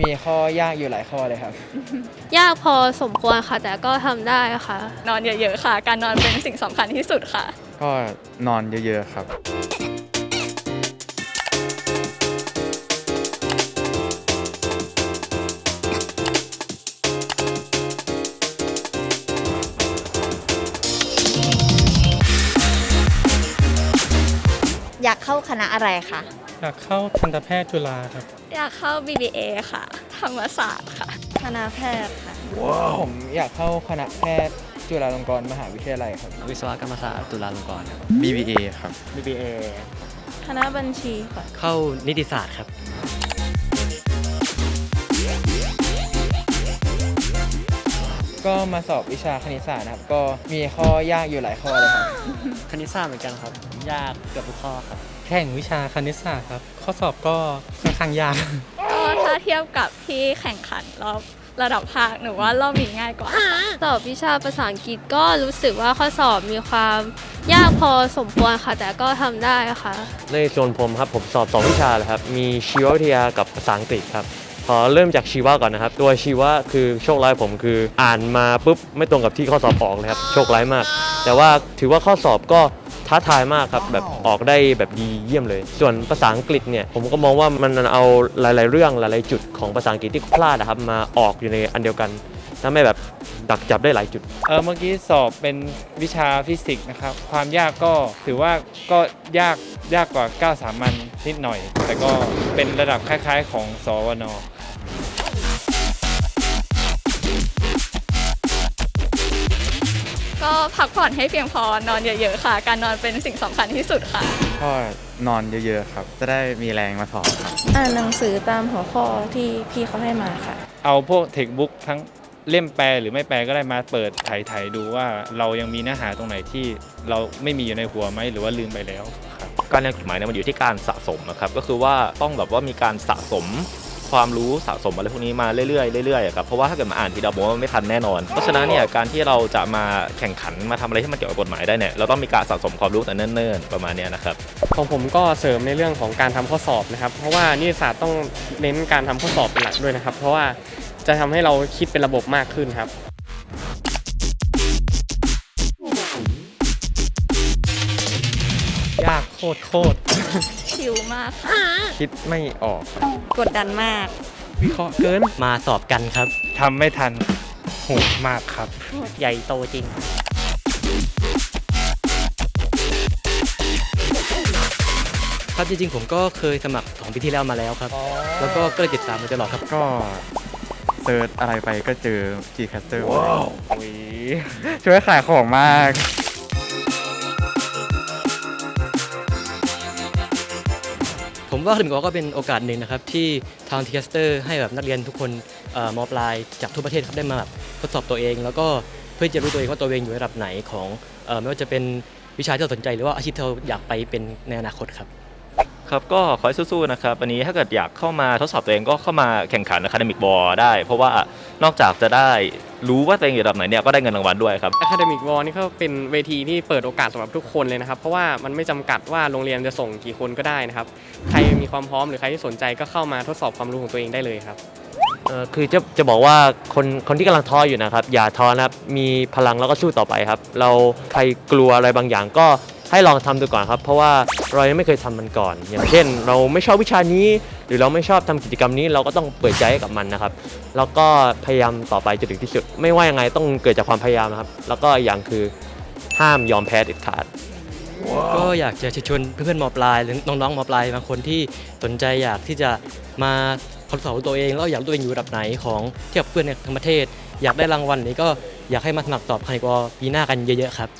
มีข้อยากอยู่หลายข้อเลยครับ ยากพอสมควรค่ะ แต่ก็ทำได้ค่ะ นอนเยอะๆค่ะ การนอนเป็นสิ่งสำคัญที่สุดค่ะ ก็นอนเยอะๆครับ อยากเข้าคณะอะไรคะ อยากเข้าทันตแพทย์จุฬาครับ อยากเข้า BBA ค่ะ ธรรมศาสตร์ค่ะ คณะแพทย์ค่ะ ผมอยากเข้าคณะแพทย์จุฬาลงกรณ์มหาวิทยาลัยครับ วิศวกรรมศาสตร์จุฬาลงกรณ์ครับ BBA ครับ BBA คณะบัญชีค่ะ เข้านิติศาสตร์ครับ ก็มาสอบวิชาคณิตศาสตร์นะครับ ก็มีข้อยากอยู่หลายข้อเลยครับ คณิตศาสตร์เหมือนกันครับ ยากเกือบทุกข้อครับ แข่งวิชาคณิตศาสตร์ครับ ข้อสอบก็ค่อนข้างยากก็ถ้าเทียบกับที่แข่งขันรอบระดับภาคหนูว่ารอบนี้ง่ายกว่าสอบวิชาภาษาอังกฤษก็รู้สึกว่าข้อสอบมีความยากพอสมควรค่ะ แต่ก็ทำได้ค่ะ ในส่วนผมครับผมสอบ2วิชาเลยครับ มีชีววิทยากับภาษาอังกฤษครับขอเริ่มจากชีวะก่อนนะครับ ตัวชีวะคือโชคร้ายผมคืออ่านมาปุ๊บไม่ตรงกับที่ข้อสอบออกเลยครับ โชคร้ายมาก แต่ว่าถือว่าข้อสอบก็ ท้าทายมากครับแบบออกได้แบบดีเยี่ยมเลย ส่วนภาษาอังกฤษเนี่ยผมก็มองว่ามันเอาหลาย ๆ เรื่องหลาย ๆ จุดของภาษาอังกฤษที่พลาดนะครับมาออกอยู่ในอันเดียวกันทำให้แบบดักจับได้หลายจุด เออเมื่อกี้สอบเป็นวิชาฟิสิกส์นะครับ ความยากก็ถือว่าก็ยากยากกว่า 9 สามัญนิดหน่อย แต่ก็เป็นระดับคล้าย ๆ ของสวน ก็พักผ่อนให้เพียงพอนอนเยอะๆค่ะ การนอนเป็นสิ่งสำคัญที่สุดค่ะ ก็นอนเยอะๆครับ จะได้มีแรงมาสอบครับ อ่านหนังสือตามหัวข้อที่พี่เขาให้มาค่ะ เอาพวกเทคบุ๊กทั้งเล่มแปลหรือไม่แปลก็ได้มาเปิดไถ่ายๆดูว่าเรายังมีเนื้อหาตรงไหนที่เราไม่มีอยู่ในหัวไหมหรือว่าลืมไปแล้วครับการเรียนกฎหมายเนี่ยมันอยู่ที่การสะสมนะครับก็คือว่าต้องแบบว่ามีการสะสม ความรู้สะสมอะไรพวกนี้มาเรื่อยๆเรื่อยๆครับเพราะว่าถ้าเกิดมาอ่านทีเดียวผมว่ามันไม่ทันแน่นอน เพราะฉะนั้นเนี่ยการที่เราจะมาแข่งขันมาทำอะไรที่มันเกี่ยวกับกฎหมายได้เนี่ยเราต้องมีการสะสมความรู้แต่เนิ่นๆประมาณนี้นะครับของผมก็เสริมในเรื่องของการทำข้อสอบนะครับเพราะว่านิติศาสตร์ต้องเน้นการทำข้อสอบเป็นหลักด้วยนะครับ เพราะว่าจะทำให้เราคิดเป็นระบบมากขึ้นครับ ยากโคตรโคตรชิลมากค่ะคิดไม่ออก กดดันมาก วิเคราะห์เกินมาสอบกันครับ ทำไม่ทันโหดมากครับ ใหญ่โตจริง ครับจริงๆ ผมก็เคยสมัครของปีที่แล้วมาแล้วครับ แล้วก็ก็เลยติดตามมาตลอดครับ ก็เซิร์ชอะไรไปก็เจอ Gcaster ว้าวช่วยขายของมาก ว่าถึงก็เป็นโอกาสหนึ่งนะครับที่ทางทีสเตอร์ให้แบบนักเรียนทุกคนเอ่อมปลายจากทั่วประเทศครับได้มาแบบทดสอบตัวเอง แล้วก็เพื่อจะรู้ตัวเองว่าตัวเองอยู่ระดับไหนของอไม่ว่าจะเป็นวิชาที่เราสนใจหรือว่าอาชีพที่เราอยากไปเป็นในอนาคตครับ ครับก็ขอให้สู้ๆนะครับอันนี้ถ้าเกิดอยากเข้ามาทดสอบตัวเองก็เข้ามาแข่งขัน Academic War ได้ เพราะว่านอกจากจะได้รู้ว่าตัวเองอยู่ระดับไหนเนี่ยก็ได้เงินรางวัลด้วยครับ Academic War นี่ก็เป็นเวทีที่เปิดโอกาสสำหรับทุกคนเลยนะครับ เพราะว่ามันไม่จำกัดว่าโรงเรียนจะส่งกี่คนก็ได้นะครับ ใครมีความพร้อมหรือใครที่สนใจก็เข้ามาทดสอบความรู้ของตัวเองได้เลยครับเอ่อคือจะจะบอกว่าคนคนที่กำลังท้ออยู่นะครับ อย่าท้อนะครับมีพลังแล้วก็สู้ต่อไปครับ เราใครกลัวอะไรบางอย่างก็ ให้ลองทำดูก่อนครับ เพราะว่าเรายังไม่เคยทำมันก่อน อย่างเช่น เราไม่ชอบวิชานี้ หรือเราไม่ชอบทำกิจกรรมนี้เราก็ต้องเปิดใจให้กับมันนะครับแล้วก็พยายามต่อไปจนถึงที่สุด ไม่ว่ายังไงต้องเกิดจากความพยายามนะครับ แล้วก็อย่างคือห้ามยอมแพ้เด็ดขาดก็อยากจะเชิญชวนเพื่อนๆมอปลายหรือน้องๆมอปลายบางคนที่สนใจอยากที่จะมาทดสอบตัวเองแล้วอยากตัวเองอยู่ระดับไหนของเทียบเพื่อนในทั้งประเทศ อยากได้รางวัลนี้ก็อยากให้มาสมัครสอบใครก็ปีหน้ากันเยอะๆครับ